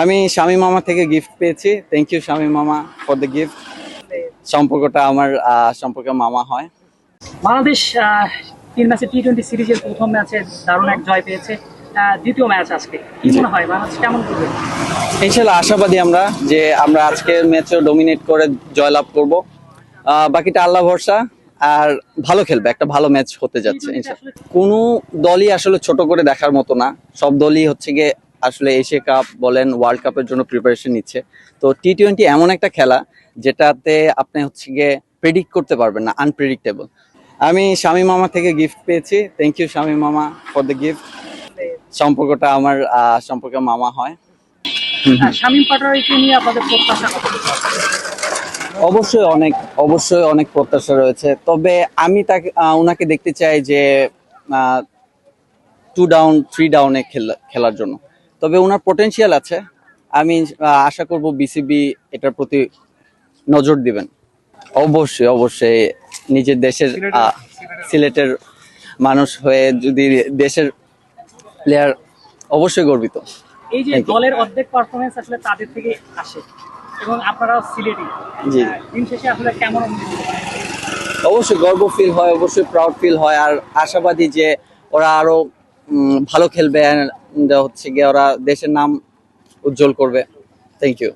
আমি স্বামী মামা থেকে গিফট পেয়েছি। থ্যাংক ইউ স্বামী মামা ফর দ্য গিফট সম্পর্কটা আমার সম্পর্কে মামা হয়। বাংলাদেশ তিন ম্যাচে টি টোয়েন্টি সিরিজের প্রথম ম্যাচে দারুণ এক জয় পেয়েছে। দ্বিতীয় ম্যাচ আজকে। কি মনে হয় বাংলাদেশ কেমন করবে? ইনশাল্লাহ আশাবাদী আমরা যে আমরা আজকের ম্যাচও ডমিনেট করে জয়লাভ করব। বাকিটা আল্লাহ ভরসা আর ভালো খেলবে একটা ভালো ম্যাচ হতে যাচ্ছে কোনো দলই আসলে ছোট করে দেখার মতো না। সব দলই হচ্ছে গিয়ে আসলে এশিয়া কাপ বলেন ওয়ার্ল্ড কাপের জন্য প্রিপারেশন নিচ্ছে। তো টি টোয়েন্টি এমন একটা খেলা যেটাতে আপনি হচ্ছে গিয়ে প্রেডিক্ট করতে পারবেন না আনপ্রেডিক্টেবল আমি স্বামী মামা থেকে গিফট পেয়েছি। থ্যাংক ইউ স্বামী মামা ফর দ্য গিফট সম্পর্কটা আমার সম্পর্কে মামা হয়। আহ, শামীম পাটোয়ারিকে নিয়ে আপনাদের প্রত্যাশা অবশ্যই অনেক অবশ্যই অনেক প্রত্যাশা রয়েছে। তবে আমি তাকে ওনাকে দেখতে চাই যে টু ডাউন থ্রি ডাউনে খেলার জন্য। তবে ওনার পটেনশিয়াল আছে। আমি আশা করব বিসিবি এটার প্রতি নজর দিবেন। অবশ্যই অবশ্যই নিজের দেশের সিলেটের মানুষ হয়ে যদি দেশের প্লেয়ার অবশ্যই গর্বিত। এই যে দলের অর্ধেক পারফরমেন্স আসলে তাদের থেকে আসে এবং আপনারাও সিলেটি। জি। দিন শেষে আসলে কেমন অবশ্যই গর্ব ফিল হয় অবশ্যই প্রাউড ফিল হয়। আর আশাবাদী যে ওরা আরও ভালো খেলবে হচ্ছে গিয়ে ওরা দেশের নাম উজ্জ্বল করবে। Thank you